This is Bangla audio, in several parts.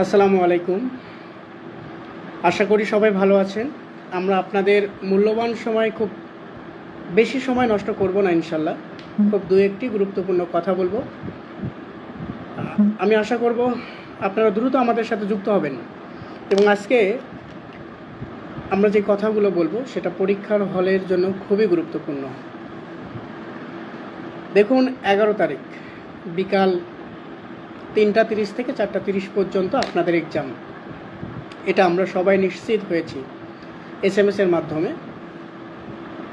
আসসালামু আলাইকুম। আশা করি সবাই ভালো আছেন। আমরা আপনাদের মূল্যবান সময় খুব বেশি সময় নষ্ট করব না ইনশাল্লাহ। খুব দু একটি গুরুত্বপূর্ণ কথা বলব। আমি আশা করব আপনারা দ্রুত আমাদের সাথে যুক্ত হবেন। এবং আজকে আমরা যে কথাগুলো বলব সেটা পরীক্ষার হলের জন্য খুবই গুরুত্বপূর্ণ। দেখুন এগারো তারিখ বিকাল তিনটা তিরিশ থেকে চারটা তিরিশ পর্যন্ত আপনাদের এক্সাম এটা আমরা সবাই নিশ্চিত হয়েছি এস এম এসের মাধ্যমে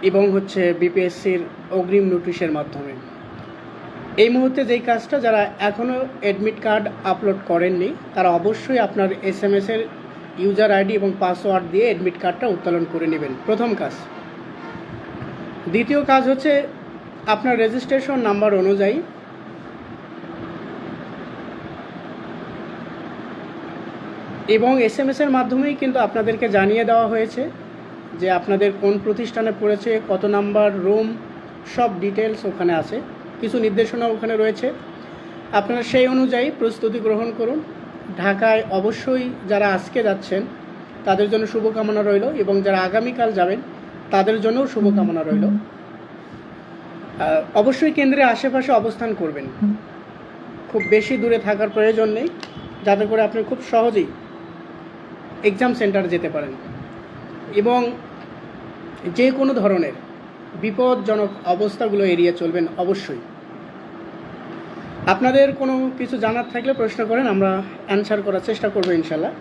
এবং হচ্ছে বিপিএসসির অগ্রিম নোটিশের মাধ্যমে। এই মুহূর্তে যেই কাজটা যারা এখনও অ্যাডমিট কার্ড আপলোড করেননি, তারা অবশ্যই আপনার এস এম এসের ইউজার আইডি এবং পাসওয়ার্ড দিয়ে অ্যাডমিট কার্ডটা উত্তোলন করে নেবেন। প্রথম কাজ। দ্বিতীয় কাজ হচ্ছে আপনার রেজিস্ট্রেশন নাম্বার অনুযায়ী এবং এস এম এসের মাধ্যমেই কিন্তু আপনাদেরকে জানিয়ে দেওয়া হয়েছে যে আপনাদের কোন প্রতিষ্ঠানে পড়েছে, কত নাম্বার, রুম, সব ডিটেলস ওখানে আছে। কিছু নির্দেশনা ওখানে রয়েছে। আপনারা সেই অনুযায়ী প্রস্তুতি গ্রহণ করুন। ঢাকায় অবশ্যই যারা আজকে যাচ্ছেন, তাদের জন্য শুভকামনা রইল এবং যারা আগামীকাল যাবেন, তাদের জন্যও শুভকামনা রইল। অবশ্যই কেন্দ্রের আশেপাশে অবস্থান করবেন। খুব বেশি দূরে থাকার প্রয়োজন নেই। যাতে করে আপনি খুব সহজেই এক্সাম সেন্টারে যেতে পারেন। এবং যে কোনো ধরনের বিপজ্জনক অবস্থাগুলো এড়িয়ে চলবেন অবশ্যই। আপনাদের কোনো কিছু জানার থাকলে প্রশ্ন করেন, আমরা অ্যান্সার করার চেষ্টা করব ইনশাল্লাহ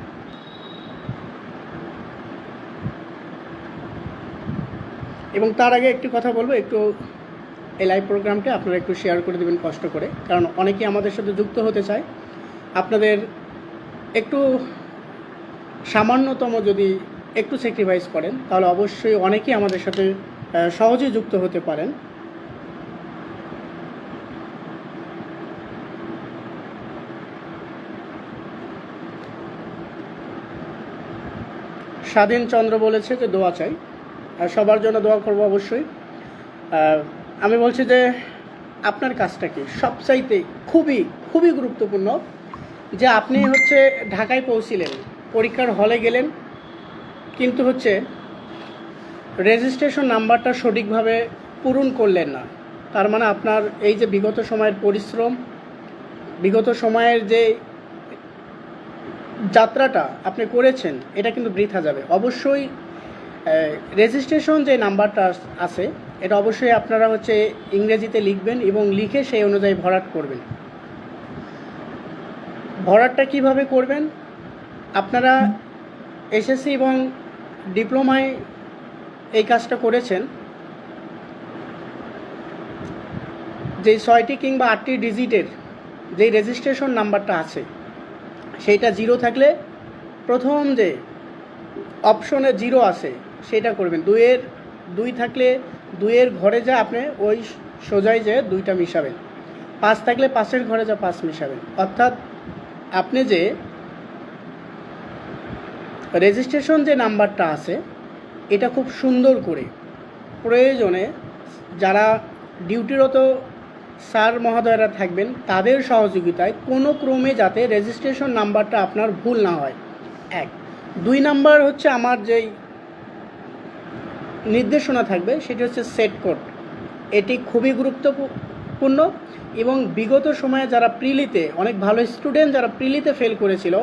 এবং তার আগে একটি কথা বলব, একটু এই লাইভ প্রোগ্রামটা আপনারা একটু শেয়ার করে দেবেন কষ্ট করে, কারণ অনেকেই আমাদের সাথে যুক্ত হতে চায়। আপনাদের একটু সামান্যতম যদি একটু স্যাক্রিফাইস করেন তাহলে অবশ্যই অনেকেই আমাদের সাথে আহ, সহজেই যুক্ত হতে পারেন। স্বাধীন চন্দ্র বলেছে যে দোয়া চাই আর সবার জন্য দোয়া করব অবশ্যই। আমি বলছি যে আপনার কাজটা কি? সবচাইতে খুবই খুবই গুরুত্বপূর্ণ যে আপনি হচ্ছে ঢাকায় পৌঁছিলেন। পরীক্ষার হলে গেলেন, কিন্তু হচ্ছে রেজিস্ট্রেশন নাম্বারটা সঠিকভাবে পূরণ করলেন না। তার মানে আপনার এই যে বিগত সময়ের পরিশ্রম, বিগত সময়ের যে যাত্রাটা আপনি করেছেন, এটা কিন্তু বৃথা যাবে। অবশ্যই রেজিস্ট্রেশন যে নাম্বারটা আছে, এটা অবশ্যই আপনারা হচ্ছে ইংরেজিতে লিখবেন এবং লিখে সেই অনুযায়ী ভরাট করবেন। ভরাটটা কীভাবে করবেন? আপনারা এসএসসি এবং ডিপ্লোমায় এই কাজটা করেছেন। যে ছয়টি কিংবা আটটি ডিজিটের যেই রেজিস্ট্রেশন নাম্বারটা আছে, সেইটা জিরো থাকলে প্রথম যে অপশনে জিরো আছে সেটা করবেন। দুইয়ের, দুই থাকলে দুইয়ের ঘরে যা আপনি ওই সোজাই যে দুইটা মিশাবেন। পাঁচ থাকলে পাঁচের ঘরে যা পাঁচ মিশাবেন। অর্থাৎ আপনি যে রেজিস্ট্রেশন যে নাম্বারটা আছে, এটা খুব সুন্দর করে প্রয়োজনে যারা ডিউটিরত স্যার মহোদয়রা থাকবেন, তাদের সহযোগিতায় কোনো ক্রমে যাতে রেজিস্ট্রেশন নাম্বারটা আপনার ভুল না হয়। এক। দুই নাম্বার হচ্ছে আমার যেই নির্দেশনা থাকবে, সেটি হচ্ছে সেট কোড এটি খুবই গুরুত্বপূর্ণ এবং বিগত সময়ে যারা প্রিলিতে, অনেক ভালো স্টুডেন্ট যারা প্রিলিতে ফেল করেছিল,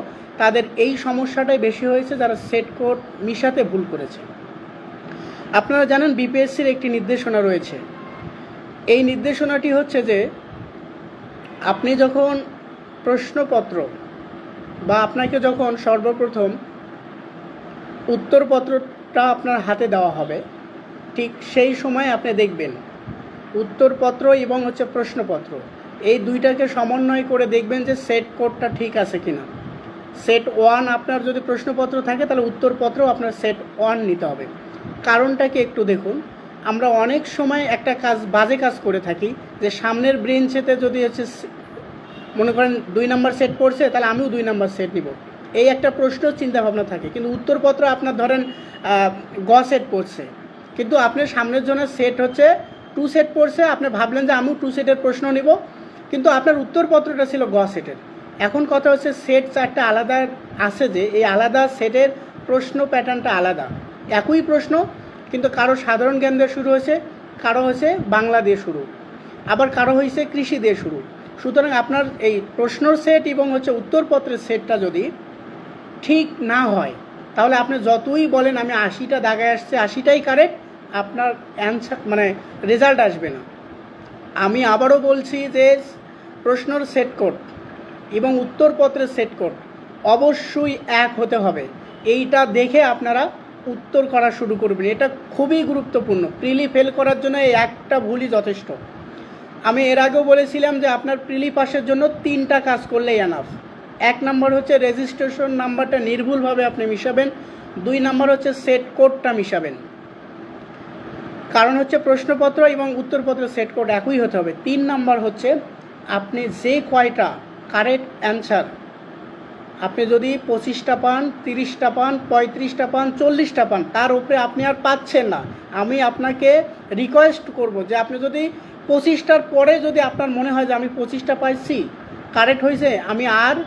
তাদের এই সমস্যাটাই বেশি হয়েছে যারা সেট কোড মিশাতে ভুল করেছে। আপনারা জানেন বিপিএসসির একটি নির্দেশনা রয়েছে। এই নির্দেশনাটি হচ্ছে যে, আপনি যখন প্রশ্নপত্র বা আপনাকে যখন সর্বপ্রথম উত্তরপত্রটা আপনার হাতে দেওয়া হবে, ঠিক সেই সময় আপনি দেখবেন উত্তরপত্র এবং হচ্ছে প্রশ্নপত্র। এই দুইটাকে সমন্বয় করে দেখবেন যে সেট কোডটা ঠিক আছে কিনা। সেট ওয়ান আপনার যদি প্রশ্নপত্র থাকে, তাহলে উত্তরপত্র আপনার সেট ওয়ান নিতে হবে। কারণটাকে একটু দেখুন। আমরা অনেক সময় একটা কাজ, বাজে কাজ করে থাকি যে সামনের ব্রেঞ্চেতে যদি হচ্ছে মনে করেন দুই নম্বর সেট পড়ছে, তাহলে আমিও দুই নম্বর সেট নিব। এই একটা প্রশ্ন চিন্তা ভাবনা থাকে। কিন্তু উত্তরপত্র আপনার ধরেন গ সেট পড়ছে। কিন্তু আপনার সামনের জন্য সেট হচ্ছে টু সেট পড়ছে, আপনি ভাবলেন যে আমিও টু সেটের প্রশ্ন নিব, কিন্তু আপনার উত্তরপত্রটা ছিল গ সেটের এখন কথা হচ্ছে সেট চারটা আলাদা আছে যে, এই আলাদা সেটের প্রশ্ন প্যাটার্নটা আলাদা। একই প্রশ্ন, কিন্তু কারও সাধারণ জ্ঞান দিয়ে শুরু হয়েছে, কারও হয়েছে বাংলা দিয়ে শুরু। আবার কারও হয়েছে কৃষি দিয়ে শুরু। সুতরাং আপনার এই প্রশ্নর সেট এবং হচ্ছে উত্তরপত্রের সেটটা যদি ঠিক না হয়, তাহলে আপনি যতই বলেন, আমি আশিটা দাগায় আসছে, আশিটাই কারেক্ট আপনার অ্যান্সার মানে রেজাল্ট আসবে না। আমি আবারও বলছি যে প্রশ্নর সেট কোড এবং উত্তরপত্রের সেট কোড অবশ্যই এক হতে হবে। এইটা দেখে আপনারা উত্তর করা শুরু করবেন। এটা খুবই গুরুত্বপূর্ণ। প্রিলি ফেল করার জন্য এই একটা ভুলই যথেষ্ট। আমি এর আগেও বলেছিলাম যে আপনার প্রিলি পাসের জন্য তিনটা কাজ করলেই এনাফ এক নম্বর হচ্ছে রেজিস্ট্রেশন নাম্বারটা নির্ভুলভাবে আপনি মিশাবেন। দুই নম্বর হচ্ছে সেট কোডটা মিশাবেন। কারণ হচ্ছে প্রশ্নপত্র এবং উত্তরপত্র সেট কোড একই হতে হবে। তিন নাম্বার হচ্ছে, আপনি যে কয়টা কারেক্ট অ্যান্সার আপনি যদি পঁচিশটা পান, তিরিশটা পান, পঁয়ত্রিশটা পান, চল্লিশটা পান, তার উপরে আপনি আর পাচ্ছেন না। আমি আপনাকে রিকোয়েস্ট করব যে আপনি যদি পঁচিশটার পরে যদি আপনার মনে হয় যে আমি পঁচিশটা পাইছি কারেক্ট হয়েছে আমি আর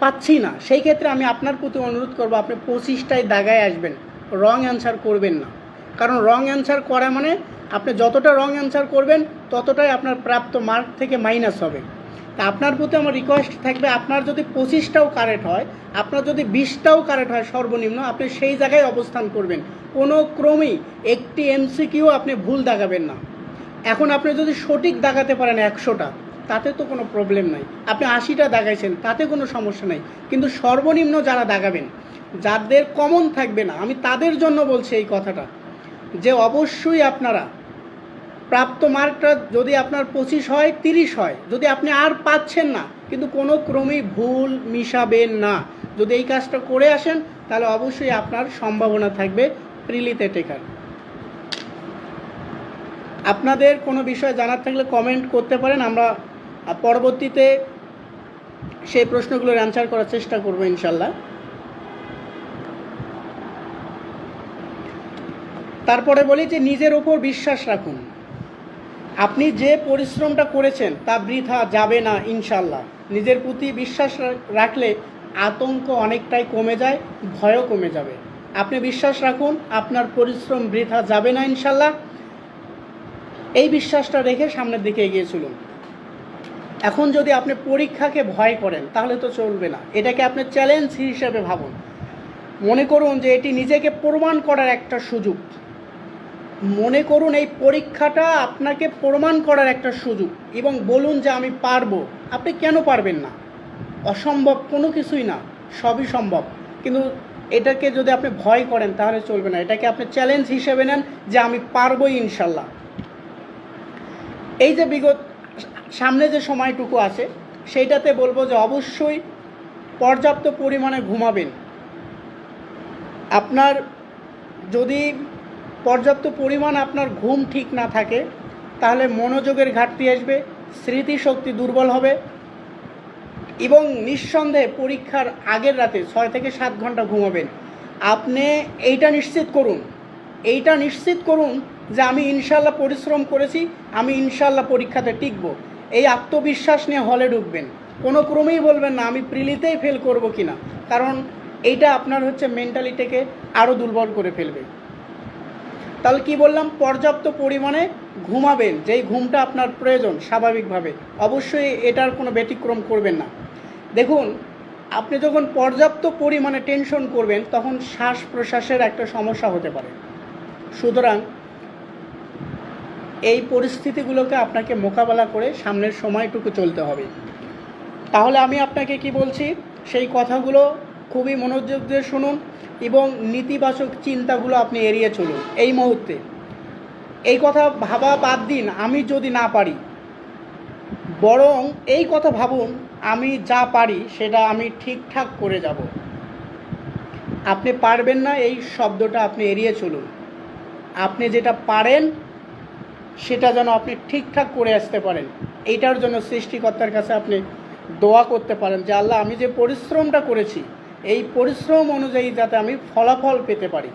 পাচ্ছি না, সেই ক্ষেত্রে আমি আপনার প্রতি অনুরোধ করব, আপনি পঁচিশটায় দাগায় আসবেন রং অ্যান্সার করবেন না। কারণ রং অ্যান্সার করা মানে আপনি যতটা রং অ্যান্সার করবেন, ততটাই আপনার প্রাপ্ত মার্ক থেকে মাইনাস হবে। তা আপনার প্রতি আমার রিকোয়েস্ট থাকবে, আপনার যদি পঁচিশটাও কারেক্ট হয়, আপনার যদি বিশটাও কারেক্ট হয় সর্বনিম্ন, আপনি সেই জায়গায় অবস্থান করবেন। কোনো ক্রমেই একটি এমসিকিউ আপনি ভুল দাগাবেন না। এখন আপনি যদি সঠিক দাগাতে পারেন একশোটা, তাতে তো কোনো প্রবলেম নাই। আপনি আশিটা দাগাইছেন তাতে কোনো সমস্যা নাই। কিন্তু সর্বনিম্ন যারা দাগাবেন যাদের কমন থাকবে না, আমি তাদের জন্য বলছি এই কথাটা। যে অবশ্যই আপনারা প্রাপ্ত মার্কটা যদি আপনার পঁচিশ হয়, তিরিশ হয়, যদি আপনি আর পাচ্ছেন না, কিন্তু কোনো ক্রমেই ভুল মিশাবেন না। যদি এই কাজটা করে আসেন, তাহলে অবশ্যই আপনার সম্ভাবনা থাকবে প্রিলিতে টেকার। আপনাদের কোনো বিষয় জানার থাকলে কমেন্ট করতে পারেন, আমরা পরবর্তীতে সেই প্রশ্নগুলোর অ্যান্সার করার চেষ্টা করব ইনশাল্লাহ। তারপরে বলি যে নিজের ওপর বিশ্বাস রাখুন। আপনি যে পরিশ্রমটা করেছেন, তা বৃথা যাবে না ইনশাল্লাহ নিজের প্রতি বিশ্বাস রাখলে আতঙ্ক অনেকটাই কমে যায়, ভয়ও কমে যাবে। আপনি বিশ্বাস রাখুন, আপনার পরিশ্রম বৃথা যাবে না ইনশাল্লাহ এই বিশ্বাসটা রেখে সামনের দিকে এগিয়ে চলুন। এখন যদি আপনি পরীক্ষাকে ভয় করেন, তাহলে তো চলবে না। এটাকে আপনি চ্যালেঞ্জ হিসেবে ভাবুন। মনে করুন যে এটি নিজেকে প্রমাণ করার একটা সুযোগ। মনে করুন, এই পরীক্ষাটা আপনাকে প্রমাণ করার একটা সুযোগ। এবং বলুন যে আমি পারব। আপনি কেন পারবেন না? অসম্ভব কোনো কিছুই না, সবই সম্ভব। কিন্তু এটাকে যদি আপনি ভয় করেন, তাহলে চলবে না। এটাকে আপনি চ্যালেঞ্জ হিসেবে নেন যে আমি পারবোই ইনশাল্লাহ। এই যে বিগত, সামনে যে সময়টুকু আছে, সেইটাতে বলব যে অবশ্যই পর্যাপ্ত পরিমাণে ঘুমাবেন। আপনার যদি পর্যাপ্ত পরিমাণ আপনার ঘুম ঠিক না থাকে, তাহলে মনোযোগের ঘাটতি আসবে, স্মৃতিশক্তি দুর্বল হবে এবং নিঃসন্দেহে পরীক্ষার আগের রাতে ছয় থেকে সাত ঘণ্টা ঘুমাবেন। আপনি এইটা নিশ্চিত করুন, এইটা নিশ্চিত করুন যে আমি ইনশাল্লাহ পরিশ্রম করেছি, আমি ইনশাল্লাহ পরীক্ষাতে টিকব। এই আত্মবিশ্বাস নিয়ে হলে ঢুকবেন। কোনো ক্রমেই বলবেন না, আমি প্রিলিতেই ফেল করব কিনা, কারণ এইটা আপনার হচ্ছে মেন্টালিটিকে আরও দুর্বল করে ফেলবে। তাহলে কি বললাম? পর্যাপ্ত পরিমাণে ঘুমাবেন। যেই ঘুমটা আপনার প্রয়োজন স্বাভাবিকভাবে। অবশ্যই এটার কোনো ব্যতিক্রম করবেন না। দেখুন, আপনি যখন পর্যাপ্ত পরিমাণে টেনশন করবেন, তখন শ্বাস প্রশ্বাসের একটা সমস্যা হতে পারে। সুতরাং এই পরিস্থিতিগুলোকে আপনাকে মোকাবেলা করে সামনের সময়টুকু চলতে হবে। তাহলে আমি আপনাকে কি বলছি? সেই কথাগুলো খুবই মনোযোগ দিয়ে শুনুন এবং নেতিবাচক চিন্তাগুলো আপনি এড়িয়ে চলুন। এই মুহূর্তে। এই কথা ভাবা বাদ দিন, আমি যদি না পারি। বরং এই কথা ভাবুন, আমি যা পারি সেটা আমি ঠিকঠাক করে যাব। আপনি পারবেন না এই শব্দটা আপনি এড়িয়ে চলুন। আপনি যেটা পারেন, সেটা যেন আপনি ঠিকঠাক করে আসতে পারেন। এইটার জন্য সৃষ্টিকর্তার কাছে আপনি দোয়া করতে পারেন যে, আল্লাহ, আমি যে পরিশ্রমটা করেছি এই পরিশ্রম অনুযায়ী যাতে আমি ফলাফল পেতে পারি।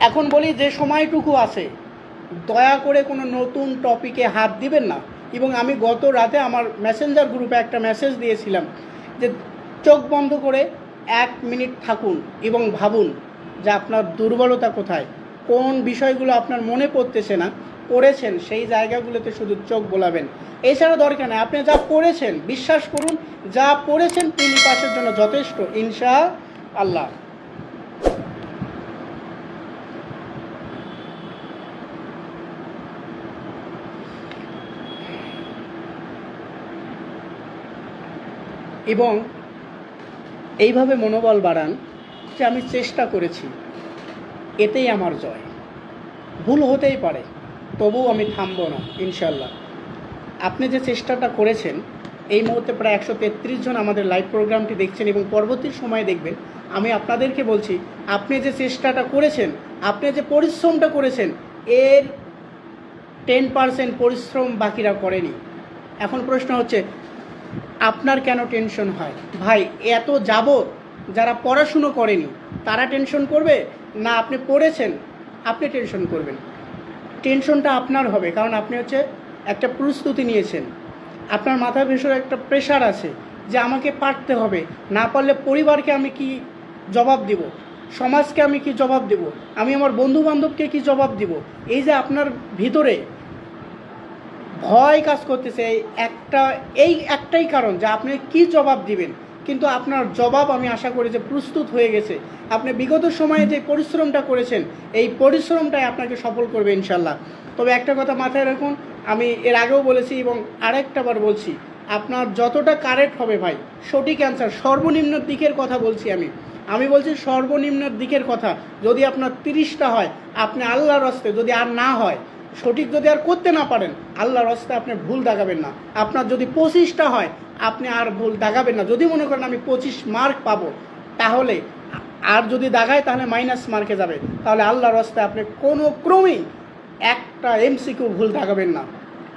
এখন বলি যে সময়টুকু আছে, দয়া করে কোনো নতুন টপিকে হাত দিবেন না। এবং আমি গত রাতে আমার মেসেঞ্জার গ্রুপে একটা মেসেজ দিয়েছিলাম যে চোখ বন্ধ করে এক মিনিট থাকুন এবং ভাবুন যে আপনার দুর্বলতা কোথায়, কোন বিষয়গুলো আপনার মনে পড়তেছে না পড়েছেন, সেই জায়গাগুলোতে শুধু চোখ বোলাবেন। এছাড়া দরকার নেই, আপনি যা পড়েছেন, বিশ্বাস করুন, যা পড়েছেন তিনি পাশের জন্য যথেষ্ট ইনশা আল্লাহ এবং এইভাবে মনোবল বাড়ান যে আমি চেষ্টা করেছি, এতেই আমার জয়। ভুল হতেই পারে। তবুও আমি থামবো না ইনশাল্লাহ আপনি যে চেষ্টাটা করেছেন, এই মুহূর্তে প্রায় একশো তেত্রিশ জন আমাদের লাইভ প্রোগ্রামটি দেখছেন এবং পরবর্তী সময়ে দেখবেন, আমি আপনাদেরকে বলছি, আপনি যে চেষ্টাটা করেছেন, আপনি যে পরিশ্রমটা করেছেন, এর টেন পার্সেন্ট পরিশ্রম বাকিরা করেনি। এখন প্রশ্ন হচ্ছে, আপনার কেন টেনশন হয়? ভাই, এত যাবত যারা পড়াশুনো করেনি, তারা টেনশন করবে? না, আপনি পড়েছেন, আপনি টেনশন করবেন। টেনশনটা আপনার হবে, কারণ আপনি হচ্ছে একটা প্রস্তুতি নিয়েছেন। আপনার মাথার ভেতরে একটা প্রেশার আছে যে আমাকে পারতে হবে, না পারলে পরিবারকে আমি কি জবাব দিব? সমাজকে আমি কি জবাব দেব? আমি আমার বন্ধু বান্ধবকে কি জবাব দিব? এই যে আপনার ভিতরে ভয় কাজ করতেছে একটা, এই একটাই কারণ যে আপনি কি জবাব দিবেন। কিন্তু আপনার জবাব আমি আশা করি যে প্রস্তুত হয়ে গেছে। আপনি বিগত সময়ে যে পরিশ্রমটা করেছেন, এই পরিশ্রমটাই আপনাকে সফল করবে ইনশাল্লাহ তবে একটা কথা মাথায় রাখুন, আমি এর আগেও বলেছি এবং আরেকটা বার বলছি, আপনার যতটা কারেক্ট হবে ভাই, সঠিক অ্যান্সার সর্বনিম্ন দিকের কথা বলছি আমি। আমি বলছি সর্বনিম্ন দিকের কথা, যদি আপনার তিরিশটা হয়, আপনি আল্লাহর রস্তে যদি আর না হয় সঠিক যদি আর করতে না পারেন, আল্লাহর হস্তে আপনি ভুল দাগাবেন না। আপনার যদি পঁচিশটা হয়, আপনি আর ভুল দাগাবেন না। যদি মনে করেন আমি পঁচিশ মার্ক পাবো, তাহলে আর যদি দাগায়, তাহলে মাইনাস মার্কে যাবে। তাহলে আল্লাহর হস্তে আপনি কোনো ক্রমেই একটা এমসিকিউ ভুল দাগাবেন না।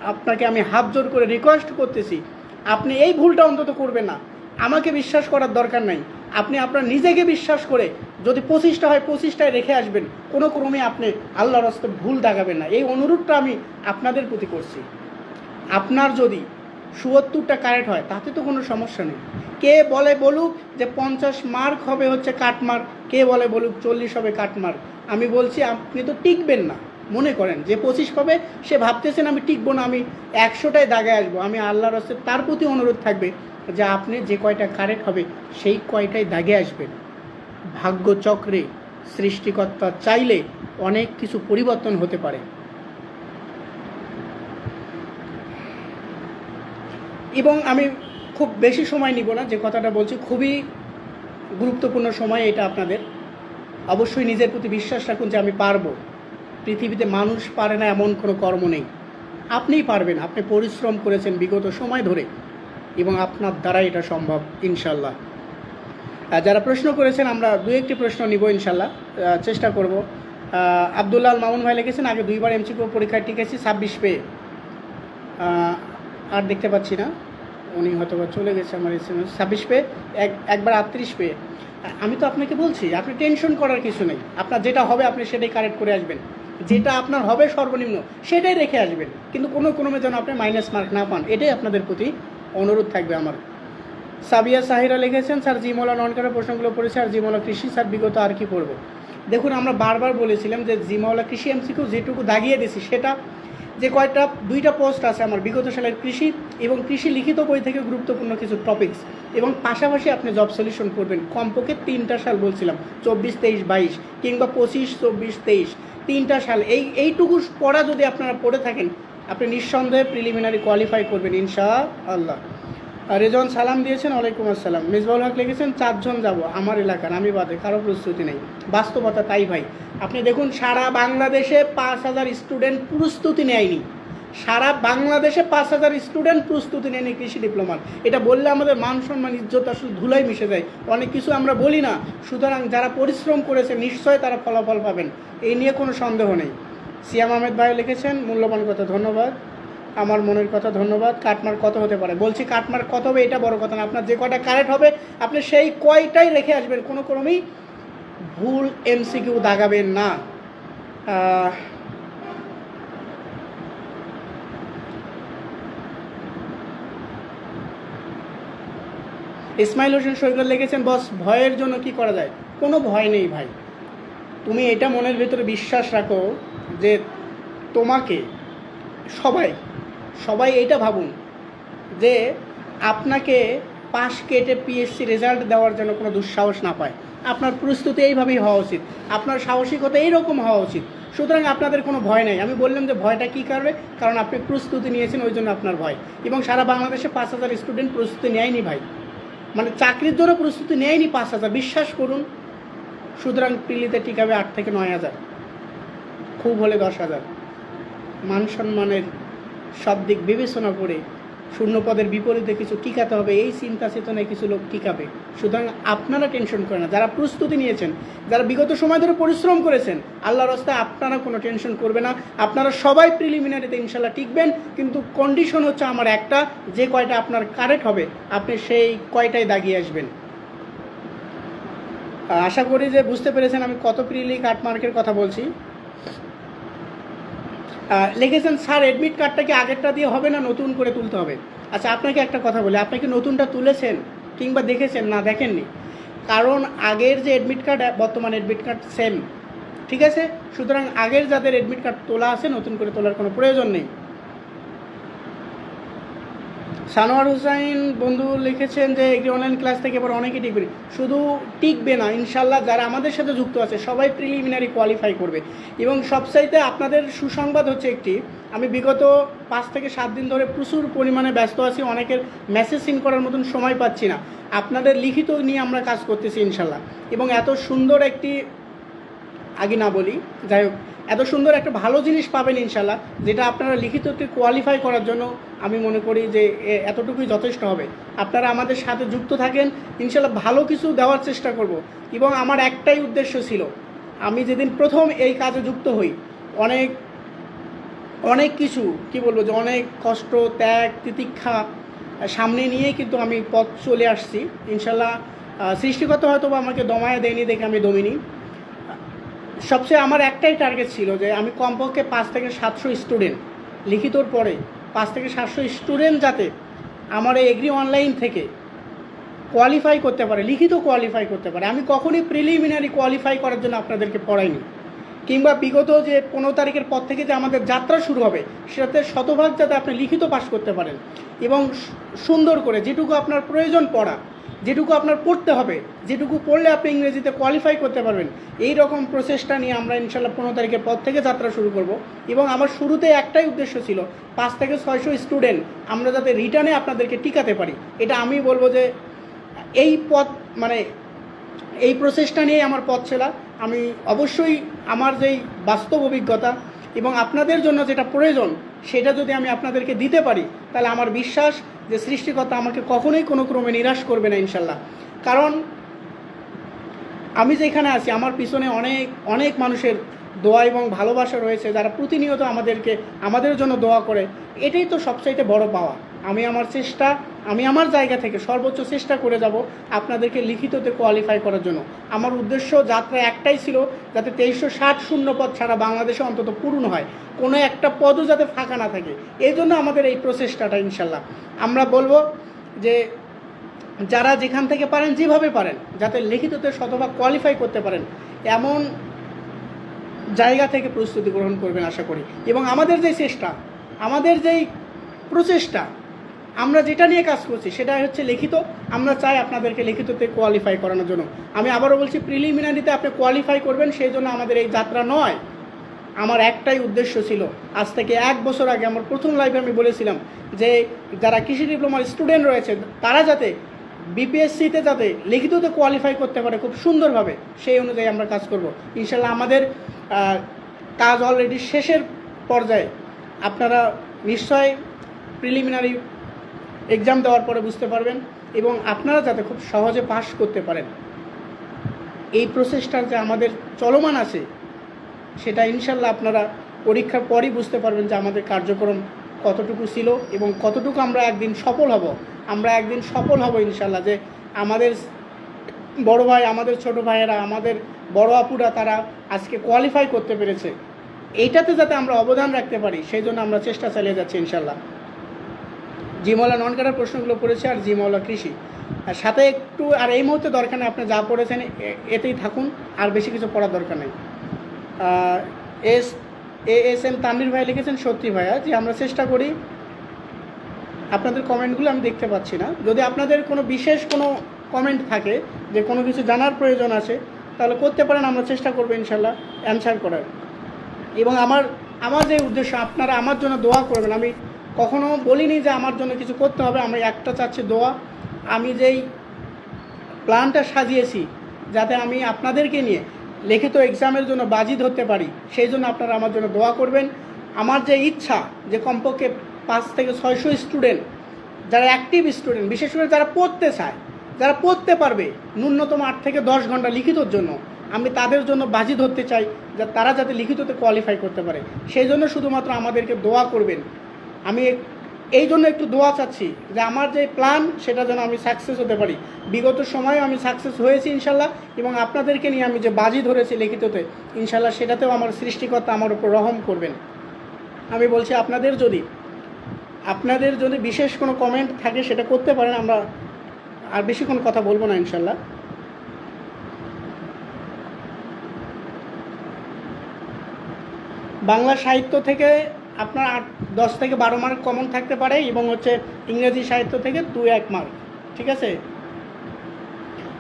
আপনাকে আমি হাত জোর করে রিকোয়েস্ট করতেছি, আপনি এই ভুলটা অন্তত করবেন না। আমাকে বিশ্বাস করার দরকার নাই। আপনি আপনার নিজেকে বিশ্বাস করে যদি পঁচিশটা হয়, পঁচিশটায় রেখে আসবেন, কোনো ক্রমে আপনি আল্লাহর হস্তে ভুল দাগাবেন না। এই অনুরোধটা আমি আপনাদের প্রতি করছি। আপনার যদি সুয়াত্তরটা কারেক্ট হয়, তাতে তো কোনো সমস্যা নেই। কে বলে বলুক যে পঞ্চাশ মার্ক হবে হচ্ছে কাটমার্ক, কে বলে বলুক চল্লিশ হবে কাটমার্ক, আমি বলছি আপনি তো টিকবেন না। মনে করেন যে পঁচিশ পাবে সে ভাবতেছেন আমি টিকবো না, আমি একশোটায় দাগে আসব, আমি আল্লাহর হস্তে তার প্রতি অনুরোধ থাকবে যে আপনি যে কয়টা কারেক্ট হবে, সেই কয়টাই দাগে আসবেন। ভাগ্যচক্রে সৃষ্টিকর্তা চাইলে অনেক কিছু পরিবর্তন হতে পারে। এবং আমি খুব বেশি সময় নিব না, যে কথাটা বলছি, খুবই গুরুত্বপূর্ণ সময় এটা আপনাদের। অবশ্যই নিজের প্রতি বিশ্বাস রাখুন যে আমি পারব। পৃথিবীতে মানুষ পারে না এমন কোনো কর্ম নেই। আপনিই পারবেন, আপনি পরিশ্রম করেছেন বিগত সময় ধরে এবং আপনার দ্বারা এটা সম্ভব ইনশাল্লাহ যারা প্রশ্ন করেছেন, আমরা দু একটি প্রশ্ন নিব ইনশাল্লাহ চেষ্টা করব। আবদুল্লাহ মামুন ভাই লিখেছেন, আগে দুইবার এমসিকিউ পরীক্ষায় টিকেছি, ছাব্বিশ পেয়ে। আর দেখতে পাচ্ছি না। উনি হয়তো চলে গেছে আমার এস ছাব্বিশ পেয়ে, এক, একবার আটত্রিশ পেয়ে। আমি তো আপনাকে বলছি, আপনি টেনশন করার কিছু নেই। আপনার যেটা হবে, আপনি সেটাই কারেক্ট করে আসবেন। যেটা আপনার হবে সর্বনিম্ন, সেটাই রেখে আসবেন। কিন্তু কোনো ক্রমে যেন আপনি মাইনাস মার্ক না পান, এটাই আপনাদের প্রতি অনুরোধ থাকবে আমার। সাবিয়া সাহিরা লিখেছেন, স্যার জিমলা নন করে প্রশ্নগুলো পড়েছে, আর জিমলা কৃষি, স্যার বিগত আর কি পড়ব? দেখুন, আমরা বারবার বলেছিলাম যে জিমলা কৃষি এমসিকিউ যেটুকু দাগিয়ে দিয়েছি, সেটা যে কয়েকটা দুইটা পোস্ট আছে আমার, বিগত সালের কৃষি এবং কৃষি লিখিত বই থেকে গুরুত্বপূর্ণ কিছু টপিকস এবং পাশাপাশি আপনি জব সলিউশন করবেন। কমপক্ষে তিনটা সাল বলছিলাম, চব্বিশ, তেইশ, বাইশ কিংবা পঁচিশ, চব্বিশ, তেইশ। তিনটা সাল, এই, এইটুকু পড়া যদি আপনারা পড়ে থাকেন, আপনি নিঃসন্দেহে প্রিলিমিনারি কোয়ালিফাই করবেন ইনশা আল্লাহ রেজন সালাম দিয়েছেন, ওয়ালাইকুম আসসালাম। মিসবাউল হক লিখেছেন, চারজন যাব আমার এলাকার, আমি বাদে, কারও প্রস্তুতি নেই। বাস্তবতা তাই ভাই। আপনি দেখুন, সারা বাংলাদেশে পাঁচ হাজার স্টুডেন্ট প্রস্তুতি নেয়নি। সারা বাংলাদেশে পাঁচ হাজার স্টুডেন্ট প্রস্তুতি নেয়নি কৃষি ডিপ্লোমার। এটা বললে আমাদের মান সম্মান, ইজ্জত আসলে ধুলাই মিশে যায়। অনেক কিছু আমরা বলি না, সুতরাং যারা পরিশ্রম করেছে নিশ্চয় তারা ফলাফল পাবেন। এই নিয়ে কোনো সন্দেহ নেই। সিয়াম আহমেদ ভাই লিখেছেন, মূল্যবান কথা, ধন্যবাদ। আমার মনের কথা ধন্যবাদ। কাটমার কত হতে পারে? বলছি কাটমার কত হবে, এটা বড় কথা না। আপনার যে কয়টা কারেক্ট হবে, আপনি সেই কয়টাই রেখে আসবেন। কোনো ক্রমেই ভুল এমসিকিউ দাগাবেন না। ইসমাইল হোসেন সৈকত লিখেছেন, বস, ভয়ের জন্য কি করা যায়? কোনো ভয় নেই ভাই। তুমি এটা মনের ভেতরে বিশ্বাস রাখো যে তোমাকে সবাই সবাই এইটা ভাবুন যে আপনাকে পাশ কেটে পিএসসি রেজাল্ট দেওয়ার জন্য কোনো দুঃসাহস না পায়। আপনার প্রস্তুতি এইভাবেই হওয়া উচিত। আপনার সাহসিকতা এইরকম হওয়া উচিত। সুতরাং আপনাদের কোনো ভয় নেই। আমি বললাম যে ভয়টা কী কারণে? কারণ আপনি প্রস্তুতি নিয়েছেন, ওই জন্য আপনার ভয়। এবং সারা বাংলাদেশে পাঁচ হাজার স্টুডেন্ট প্রস্তুতি নেয়নি ভাই। মানে চাকরির জন্য প্রস্তুতি নেয়নি পাঁচ হাজার। বিশ্বাস করুন। সুতরাং পিলিতে টিকাবে আট থেকে নয় হাজার। খুব হলে দশ হাজার। মান সম্মানের সব দিক বিবেচনা করে শূন্যপদের বিপরীতে কিছু টিকাতে হবে, এই চিন্তা চেতনায় কিছু লোক টিকাবে। সুতরাং আপনারা টেনশন করেন না। যারা প্রস্তুতি নিয়েছেন, যারা বিগত সময় ধরে পরিশ্রম করেছেন, আল্লাহর রাস্তায় আপনারা কোনো টেনশন করবে না। আপনারা সবাই প্রিলিমিনারিতে ইনশাল্লাহ টিকবেন, কিন্তু কন্ডিশন হচ্ছে আমার একটা, যে কয়টা আপনার কারেক্ট হবে, আপনি সেই কয়টায় দাগিয়ে আসবেন। আশা করি যে বুঝতে পেরেছেন আমি কত প্রিলি কাট মার্কের কথা বলছি। লিখেছেন, স্যার অ্যাডমিট কার্ডটা কি আগেরটা দিয়ে হবে না নতুন করে তুলতে হবে? আচ্ছা আপনাকে একটা কথা বলি, আপনি কি নতুনটা তুলেছেন কিংবা দেখেছেন? না, দেখেননি। কারণ আগের যে অ্যাডমিট কার্ড বর্তমান অ্যাডমিট কার্ড সেম ঠিক আছে? সুতরাং আগের যাদের অ্যাডমিট কার্ড তোলা আছে, নতুন করে তোলার কোনো প্রয়োজন নেই। সানোয়ার হুসাইন বন্ধু লিখেছেন যে একটি অনলাইন ক্লাস থেকে এবার অনেকে টিকবে শুধু টিকবে না ইনশাল্লাহ যারা আমাদের সাথে যুক্ত আছে, সবাই প্রিলিমিনারি কোয়ালিফাই করবে। এবং সবসাইতে আপনাদের সুসংবাদ হচ্ছে একটি, আমি বিগত পাঁচ থেকে সাত দিন ধরে প্রচুর পরিমাণে ব্যস্ত আছি, অনেকের মেসেজ সিন করার মতন সময় পাচ্ছি না। আপনাদের লিখিত নিয়ে আমরা কাজ করতেছি ইনশাল্লাহ এবং এত সুন্দর একটি আগে না বলি। যাই হোক এত সুন্দর একটা ভালো জিনিস পাবেন ইনশাল্লাহ যেটা আপনারা লিখিতকে কোয়ালিফাই করার জন্য আমি মনে করি যে এতটুকুই যথেষ্ট হবে। আপনারা আমাদের সাথে যুক্ত থাকেন ইনশাল্লাহ ভালো কিছু দেওয়ার চেষ্টা করব। এবং আমার একটাই উদ্দেশ্য ছিল আমি যেদিন প্রথম এই কাজে যুক্ত হই অনেক অনেক কিছু কি বলব যে অনেক কষ্ট ত্যাগ তিতিক্ষা সামনে নিয়ে কিন্তু আমি পথ চলে আসছি। ইনশাল্লাহ আহ, সৃষ্টিকর্তা হয়তো আমাকে দমায় দেয়নি দেখে আমি দমিনি। সবচেয়ে আমার একটাই টার্গেট ছিল যে আমি কমপক্ষে পাঁচ থেকে সাতশো স্টুডেন্ট লিখিতর পরে পাঁচ থেকে সাতশো স্টুডেন্ট যাতে আমার এই এগ্রি অনলাইন থেকে কোয়ালিফাই করতে পারে, লিখিত কোয়ালিফাই করতে পারে। আমি কখনই প্রিলিমিনারি কোয়ালিফাই করার জন্য আপনাদেরকে পড়াইনি। কিংবা বিগত যে পনেরো তারিখের পর থেকে যে আমাদের যাত্রা শুরু হবে, সেটাতে শতভাগ যাতে আপনি লিখিত পাশ করতে পারেন এবং সুন্দর করে যেটুকু আপনার প্রয়োজন পড়া যেটুকু আপনার পড়তে হবে, যেটুকু পড়লে আপনি ইংরেজিতে কোয়ালিফাই করতে পারবেন এই রকম প্রসেসটা নিয়ে আমরা ইনশাল্লাহ পনেরো তারিখের পর থেকে যাত্রা শুরু করব। এবং আমার শুরুতে একটাই উদ্দেশ্য ছিল, পাঁচ থেকে ছয়শো স্টুডেন্ট আমরা যাতে রিটার্নে আপনাদেরকে টিকাতে পারি। এটা আমি বলব যে এই পথ মানে এই প্রসেসটা নিয়ে আমার পথ ছেলা আমি অবশ্যই আমার যেই বাস্তব অভিজ্ঞতা এবং আপনাদের জন্য যেটা প্রয়োজন, সেটা যদি আমি আপনাদেরকে দিতে পারি, তাহলে আমার বিশ্বাস যে সৃষ্টিকর্তা আমাকে কখনোই কোনো ক্রমে নিরাশ করবে না, ইনশাল্লাহ। কারণ আমি যেখানে আছি, আমার পিছনে অনেক অনেক মানুষের দোয়া এবং ভালোবাসা রয়েছে যারা প্রতিনিয়ত আমাদেরকে, আমাদের জন্য দোয়া করে। এটাই তো সবচাইতে বড় পাওয়া। আমি আমার চেষ্টা, আমি আমার জায়গা থেকে সর্বোচ্চ চেষ্টা করে যাব আপনাদেরকে লিখিততে কোয়ালিফাই করার জন্য। আমার উদ্দেশ্য যাত্রা একটাই ছিল যাতে তেইশশো ষাট শূন্য পদ ছাড়া বাংলাদেশে অন্তত পূর্ণ হয়। কোনো একটা পদও যাতে ফাঁকা না থাকে। এই জন্য আমাদের এই প্রচেষ্টাটা ইনশাল্লাহ। আমরা বলব যে যারা যেখান থেকে পারেন, যেভাবে পারেন, যাতে লিখিততে শতভাগ কোয়ালিফাই করতে পারেন, এমন জায়গা থেকে প্রস্তুতি গ্রহণ করবেন আশা করি। এবং আমাদের যে চেষ্টা, আমাদের যেই প্রচেষ্টা আমরা যেটা নিয়ে কাজ করছি সেটা হচ্ছে লিখিত। আমরা চাই আপনাদেরকে লিখিততে কোয়ালিফাই করানোর জন্য। আমি আবারও বলছি প্রিলিমিনারিতে আপনি কোয়ালিফাই করবেন, সেই জন্য আমাদের এই যাত্রা নয়। আমার একটাই উদ্দেশ্য ছিল, আজ থেকে এক বছর আগে আমার প্রথম লাইভে আমি বলেছিলাম যে, যারা কৃষি ডিপ্লোমার স্টুডেন্ট রয়েছে, তারা যাতে বিপিএসসিতে যাতে লিখিততে কোয়ালিফাই করতে পারে খুব সুন্দরভাবে, সেই অনুযায়ী আমরা কাজ করব। ইনশাল্লাহ আমাদের কাজ অলরেডি শেষের পর্যায়ে। আপনারা নিশ্চয় প্রিলিমিনারি এক্সাম দেওয়ার পরে বুঝতে পারবেন এবং আপনারা যাতে খুব সহজে পাশ করতে পারেন। এই প্রসেসটা যে আমাদের চলমান আছে, সেটা ইনশাল্লাহ আপনারা পরীক্ষার পরই বুঝতে পারবেন যে আমাদের কার্যক্রম কতটুকু ছিল এবং কতটুকু আমরা একদিন সফল হব। আমরা একদিন সফল হব ইনশাল্লাহ যে আমাদের বড় ভাই, আমাদের ছোট ভাইয়েরা, আমাদের বড় আপুরা তারা আজকে কোয়ালিফাই করতে পেরেছে। এইটাতে যাতে আমরা অবদান রাখতে পারি, সেই জন্য আমরা চেষ্টা চালিয়ে যাচ্ছি ইনশাল্লাহ। জিমওয়ালা নন কাটার প্রশ্নগুলো পড়েছে আর জিমওয়ালা কৃষি। আর সাথে একটু, আর এই মুহূর্তে দরকার নেই, আপনি যা পড়েছেন এতেই থাকুন, আর বেশি কিছু পড়ার দরকার নেই। S, A S M Tanvir ভাই লিখেছেন, সত্যি ভাইয়া, যে আমরা চেষ্টা করি, আপনাদের কমেন্টগুলো আমি দেখতে পাচ্ছি না। যদি আপনাদের কোনো বিশেষ কোনো কমেন্ট থাকে, যে কোনো কিছু জানার প্রয়োজন আছে, তাহলে করতে পারেন, আমরা চেষ্টা করব ইনশাল্লাহ অ্যান্সার করার। এবং আমার আমার যে উদ্দেশ্য, আপনারা আমার জন্য দোয়া করবেন, আমি কখনো বলিনি যে আমার জন্য কিছু করতে হবে আমি একটা চাচ্ছি দোয়া। আমি যেই প্ল্যানটা সাজিয়েছি, যাতে আমি আপনাদেরকে নিয়ে লিখিত এক্সামের জন্য বাজি ধরতে পারি, সেই জন্য আপনারা আমার জন্য দোয়া করবেন। আমার যে ইচ্ছা যে কমপক্ষে পাঁচ থেকে ছয়শো স্টুডেন্ট যারা অ্যাক্টিভ স্টুডেন্ট বিশেষ করে যারা পড়তে চায়, যারা পড়তে পারবে ন্যূনতম আট থেকে দশ ঘণ্টা লিখিতর জন্য, আমি তাদের জন্য বাজি ধরতে চাই, যা তারা যাতে লিখিততে কোয়ালিফাই করতে পারে। সেই জন্য শুধুমাত্র আমাদেরকে দোয়া করবেন। আমি এই জন্য একটু দোয়া চাচ্ছি যে আমার যে প্ল্যান সেটা যেন আমি সাকসেস হতে পারি। বিগত সময়ে আমি সাকসেস হয়েছি ইনশাল্লাহ, এবং আপনাদেরকে নিয়ে আমি যে বাজি ধরেছি লিখিততে, ইনশাল্লাহ সেটাতেও আমার সৃষ্টিকর্তা আমার উপর রহম করবেন। আমি বলছি, আপনাদের যদি আপনাদের যদি বিশেষ কোনো কমেন্ট থাকে, সেটা করতে পারেন, আমরা আর বেশি কোনো কথা বলব না ইনশাল্লাহ। বাংলা সাহিত্য থেকে আপনার আট, দশ থেকে বারো মার্ক কমন থাকতে পারে এবং হচ্ছে ইংরেজি সাহিত্য থেকে দু এক মার্ক ঠিক আছে?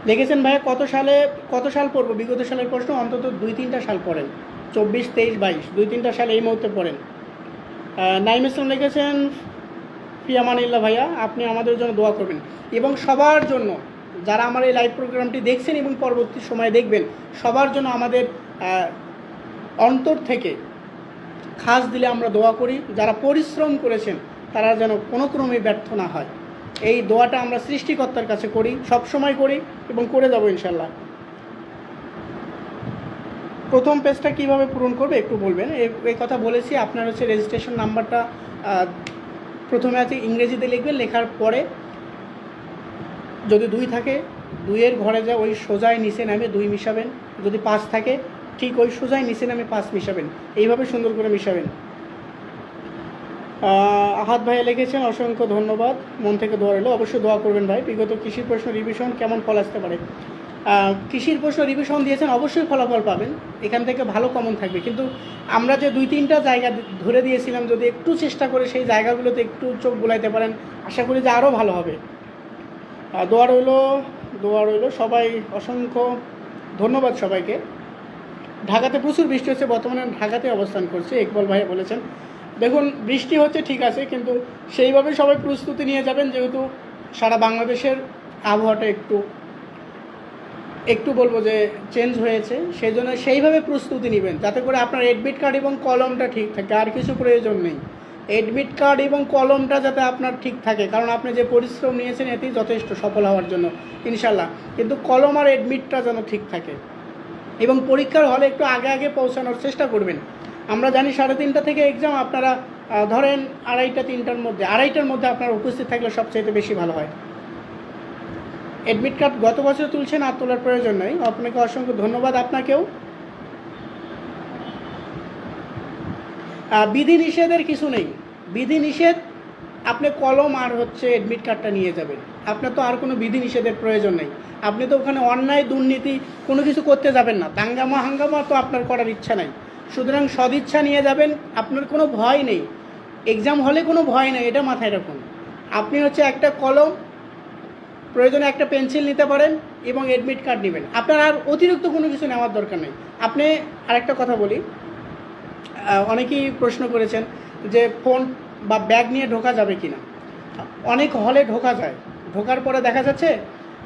দেখেছেন ভাইয়া কত সালে, কত সাল পড়ব? বিগত সালের প্রশ্ন অন্তত দুই, তিনটা সাল পড়েন। চব্বিশ, তেইশ, বাইশ, দুই, তিনটা সাল এই মুহূর্তে পড়েন। নাইম ইসলাম লিখেছেন ফিয়ামানিল্লা ভাইয়া, আপনি আমাদের জন্য দোয়া করবেন এবং সবার জন্য যারা আমার এই লাইভ প্রোগ্রামটি দেখছেন এবং পরবর্তী সময়ে দেখবেন, সবার জন্য আমাদের অন্তর থেকে খাস দিলে আমরা দোয়া করি, যারা পরিশ্রম করেছেন, তারা যেন কোনো ক্রমে ব্যর্থ না হয়। এই দোয়াটা আমরা সৃষ্টিকর্তার কাছে করি সব সময় করি এবং করে যাব ইনশাল্লাহ প্রথম পেজটা কীভাবে পূরণ করবে একটু বলবেন? এই- এই কথা বলেছি, আপনার হচ্ছে রেজিস্ট্রেশন নাম্বারটা প্রথমে আছে ইংরেজিতে লিখবেন, লেখার পরে যদি দুই থাকে, দুইয়ের ঘরে যা ওই সোজায় নিচে নামে দুই মিশাবেন, যদি পাঁচ থাকে ঠিক ওই সোজায় নিচে নামে পাঁচ মিশাবেন। এইভাবে সুন্দর করে মিশাবেন। আহাত ভাইয়া লিখেছেন, অসংখ্য ধন্যবাদ। মন থেকে দোয়া রইল। অবশ্যই দোয়া করবেন ভাই। বিগত কৃষির প্রশ্ন রিভিশন কেমন ফল আসতে পারে? কৃষির প্রশ্ন রিভিশন দিয়েছেন, অবশ্যই ফলাফল পাবেন। এখান থেকে ভালো কমন থাকবে। কিন্তু আমরা যে দুই তিনটা জায়গা ধরে দিয়েছিলাম, যদি একটু চেষ্টা করে সেই জায়গাগুলোতে একটু চোখ বুলাইতে পারেন, আশা করি যে আরও ভালো হবে। দোয়া রইল দোয়া রইল। সবাই অসংখ্য ধন্যবাদ সবাইকে। ঢাকাতে প্রচুর বৃষ্টি হচ্ছে, বর্তমানে ঢাকাতে অবস্থান করছে, ইকবাল ভাই বলেছেন। দেখুন, বৃষ্টি হচ্ছে ঠিক আছে, কিন্তু সেইভাবে সবাই প্রস্তুতি নিয়ে যাবেন, যেহেতু সারা বাংলাদেশের আবহাওয়াটা একটু একটু বলব যে চেঞ্জ হয়েছে সেই জন্য সেইভাবে প্রস্তুতি নেবেন, যাতে করে আপনার এডমিট কার্ড এবং কলমটা ঠিক থাকে, আর কিছু প্রয়োজন নেই। এডমিট কার্ড এবং কলমটা যাতে আপনার ঠিক থাকে, কারণ আপনি যে পরিশ্রম নিয়েছেন, এটি যথেষ্ট সফল হওয়ার জন্য ইনশাল্লাহ কিন্তু কলম আর এডমিটটা যেন ঠিক থাকে। এবং পরীক্ষার হলে একটু আগে আগে পৌঁছানোর চেষ্টা করবেন। আমরা জানি সাড়ে তিনটা থেকে এক্সাম আপনারা ধরেন আড়াইটা, তিনটার মধ্যে, আড়াইটার মধ্যে আপনারা উপস্থিত থাকলে সবচাইতে বেশি ভালো হয়। অ্যাডমিট কার্ড গত বছর তুলছেন, আর তোলার প্রয়োজন নেই। আপনাকে অসংখ্য ধন্যবাদ আপনাকেও। বিধি নিষেধের কিছু নেই। বিধি নিষেধ আপনি কলম আর হচ্ছে অ্যাডমিট কার্ডটা নিয়ে যাবেন। আপনার তো আর কোনো বিধি নিষেধের প্রয়োজন নেই। আপনি তো ওখানে অন্যায়, দুর্নীতি কোনো কিছু করতে যাবেন না। দাঙ্গামা, হাঙ্গামা তো আপনার করার ইচ্ছা নাই। সুতরাং সদিচ্ছা নিয়ে যাবেন, আপনার কোনো ভয় নেই। এক্সাম হলে কোনো ভয় নেই, এটা মাথায় রাখুন। আপনি হচ্ছে একটা কলম, প্রয়োজনে একটা পেন্সিল নিতে পারেন এবং অ্যাডমিট কার্ড নেবেন। আপনার আর অতিরিক্ত কোনো কিছু নেওয়ার দরকার নেই। আপনি আরেকটা কথা বলি। অনেকেই প্রশ্ন করেছেন যে ফোন বা ব্যাগ নিয়ে ঢোকা যাবে কি না অনেক হলে ঢোকা যায়। ঢোকার পরে দেখা যাচ্ছে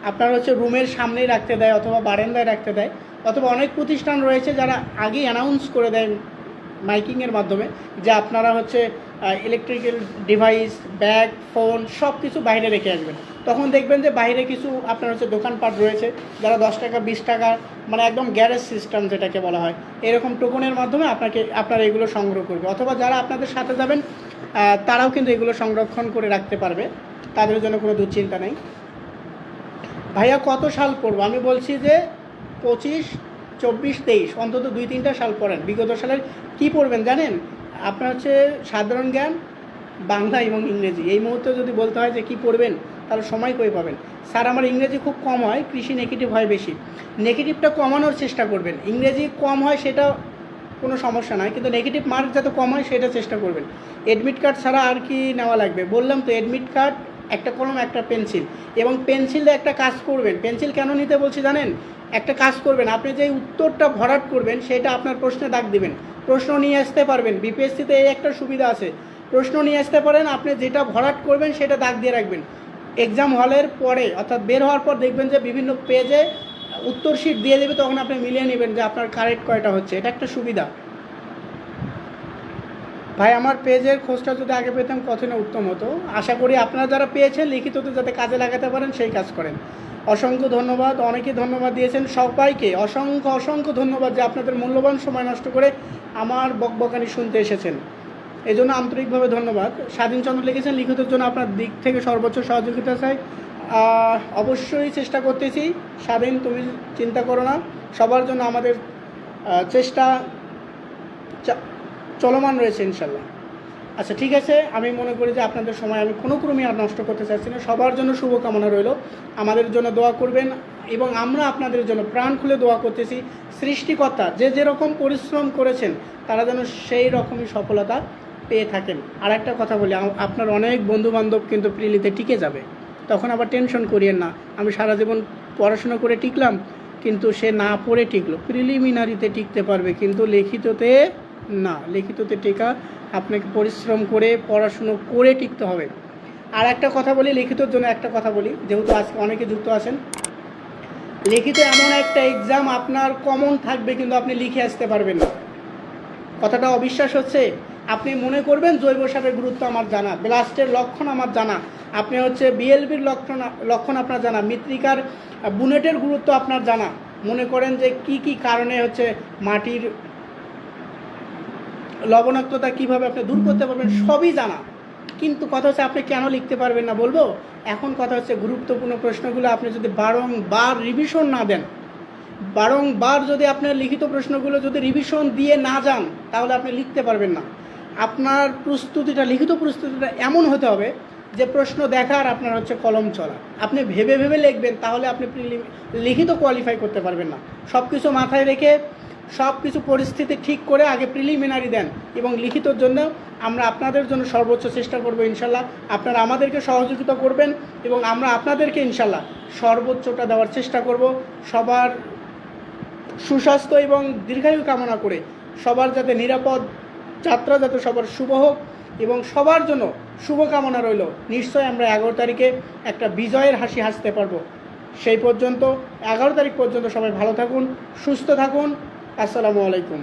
আপনার হচ্ছে রুমের সামনে রাখতে দেয় অথবা বারেন্দায় রাখতে দেয়। অথবা অনেক প্রতিষ্ঠান রয়েছে যারা আগেই অ্যানাউন্স করে দেয় মাইকিংয়ের মাধ্যমে যে আপনারা হচ্ছে ইলেকট্রিক্যাল ডিভাইস ব্যাগ ফোন সব কিছু বাইরে রেখে আসবেন। তখন দেখবেন যে বাইরে কিছু আপনার হচ্ছে দোকানপাট রয়েছে, যারা দশ টাকা, বিশ টাকা মানে একদম গ্যারেজ সিস্টেম যেটাকে বলা হয়, এরকম টোকনের মাধ্যমে আপনাকে, আপনারা এগুলো সংগ্রহ করবে। অথবা যারা আপনাদের সাথে যাবেন তারাও কিন্তু এগুলো সংরক্ষণ করে রাখতে পারবে। তাদের জন্য কোনো দুশ্চিন্তা নেই। ভাইয়া, কত সাল পড়ব? আমি বলছি যে পঁচিশ চব্বিশ তেইশ অন্তত দুই তিনটা সাল পড়েন। বিগত সালের কি পড়বেন জানেন? আপনার হচ্ছে সাধারণ জ্ঞান, বাংলা এবং ইংরেজি। এই মুহূর্তে যদি বলতে হয় যে কি পড়বেন, তাহলে সময় কই পাবেন? স্যার, আমার ইংরেজি খুব কম হয়, কৃষি নেগেটিভ হয় বেশি। নেগেটিভটা কমানোর চেষ্টা করবেন। ইংরেজি কম হয় সেটা কোনো সমস্যা নয়, কিন্তু নেগেটিভ মার্ক যাতে কম হয় সেটা চেষ্টা করবেন। এডমিট কার্ড ছাড়া আর কি নেওয়া লাগবে? বললাম তো, অ্যাডমিট কার্ড, একটা কলম, একটা পেন্সিল। এবং পেন্সিল একটা কাজ করবেন। পেন্সিল কেন নিতে বলছি জানেন? একটা কাজ করবেন, আপনি যে উত্তরটা ভরাট করবেন, সেটা আপনার প্রশ্নে দাগ দিবেন। প্রশ্ন নিয়ে আসতে পারবেন, বিপিএসসিতে এই একটা সুবিধা আছে। প্রশ্ন নিয়ে আসতে পারেন, আপনি যেটা ভরাট করবেন, সেটা দাগ দিয়ে রাখবেন। এক্সাম হলের পরে, অর্থাৎ বের হওয়ার পর দেখবেন যে বিভিন্ন পেজে উত্তর শিট দিয়ে দেবে, তখন আপনি মিলিয়ে নেবেন যে আপনার কারেক্ট কয়টা হচ্ছে। এটা একটা সুবিধা। ভাই, আমার পেজের খোঁজটা যদি আগে পেতাম কত না উত্তম হতো। আশা করি আপনারা যারা পেয়েছেন, লিখিততে যাতে কাজে লাগাতে পারেন, সেই কাজ করেন। অসংখ্য ধন্যবাদ, অনেকেই ধন্যবাদ দিয়েছেন। সবাইকে অসংখ্য অসংখ্য ধন্যবাদ যে আপনাদের মূল্যবান সময় নষ্ট করে আমার বকবকানি শুনতে এসেছেন। এই জন্য আন্তরিকভাবে ধন্যবাদ। স্বাধীন চন্দ্র লিখেছেন, লিখিতের জন্য আপনার দিক থেকে সর্বোচ্চ সহযোগিতা চাই। অবশ্যই চেষ্টা করতেছি। স্বাধীন, তুমি চিন্তা করো না। সবার জন্য আমাদের চেষ্টা চলমান রয়েছে ইনশাল্লাহ আচ্ছা ঠিক আছে, আমি মনে করি যে আপনাদের সময় আমি কোনো ক্রমে আর নষ্ট করতে চাচ্ছি না। সবার জন্য শুভকামনা রইল। আমাদের জন্য দোয়া করবেন এবং আমরা আপনাদের জন্য প্রাণ খুলে দোয়া করতেছি। সৃষ্টিকর্তা যে যেরকম পরিশ্রম করেছেন, তারা যেন সেই রকমই সফলতা পেয়ে থাকেন। আর একটা কথা বলি আপনার অনেক বন্ধু বান্ধব কিন্তু প্রিলিতে টিকে যাবে। তখন আবার টেনশন করিয়েন না। আমি সারা জীবন পড়াশোনা করে টিকলাম, কিন্তু সে না পড়ে টিকলো। প্রিলিমিনারিতে টিকতে পারবে, কিন্তু লিখিততে না, লিখিততে টিকা, আপনাকে পরিশ্রম করে, পড়াশুনো করে টিকতে হবে। আর একটা কথা বলি, লিখিতর জন্য একটা কথা বলি, যেহেতু আজকে অনেকে যুক্ত আছেন। লিখিত এমন একটা এক্সাম আপনার কমন থাকবে, কিন্তু আপনি লিখে আসতে পারবেন না। কথাটা অবিশ্বাস হচ্ছে? আপনি মনে করবেন জৈব সারের গুরুত্ব আমার জানা, ব্লাস্টের লক্ষণ আমার জানা। আপনি হচ্ছে বিএলবির লক্ষণ লক্ষণ আপনার জানা, মৃত্তিকার বুনেটের গুরুত্ব আপনার জানা। মনে করেন যে কি কি কারণে হচ্ছে মাটির লবণাক্ততা কীভাবে আপনি দূর করতে পারবেন সবই জানা। কিন্তু কথা হচ্ছে আপনি কেন লিখতে পারবেন না বলব? এখন কথা হচ্ছে গুরুত্বপূর্ণ প্রশ্নগুলো আপনি যদি বারংবার রিভিশন না দেন, বারংবার যদি আপনার লিখিত প্রশ্নগুলো যদি রিভিশন দিয়ে না যান, তাহলে আপনি লিখতে পারবেন না। আপনার প্রস্তুতিটা, লিখিত প্রস্তুতিটা এমন হতে হবে যে প্রশ্ন দেখার আপনার হচ্ছে কলম চলা। আপনি ভেবে ভেবে লিখবেন, তাহলে আপনি লিখিত কোয়ালিফাই করতে পারবেন না। সব কিছু মাথায় রেখে সব কিছু পরিস্থিতি ঠিক করে আগে প্রিলিমিনারি দেন এবং লিখিতর জন্য আমরা আপনাদের জন্য সর্বোচ্চ চেষ্টা করব ইনশাল্লাহ। আপনারা আমাদেরকে সহযোগিতা করবেন এবং আমরা আপনাদেরকে ইনশাল্লাহ সর্বোচ্চটা দেওয়ার চেষ্টা করব। সবার সুস্বাস্থ্য এবং দীর্ঘায়ু কামনা করে সবার যাতে নিরাপদ যাত্রা যাতে সবার শুভ হোক এবং সবার জন্য শুভকামনা রইল। নিশ্চয় আমরা এগারো তারিখে একটা বিজয়ের হাসি হাসতে পারব। সেই পর্যন্ত, এগারো তারিখ পর্যন্ত সবাই ভালো থাকুন, সুস্থ থাকুন। আসসালামু আলাইকুম।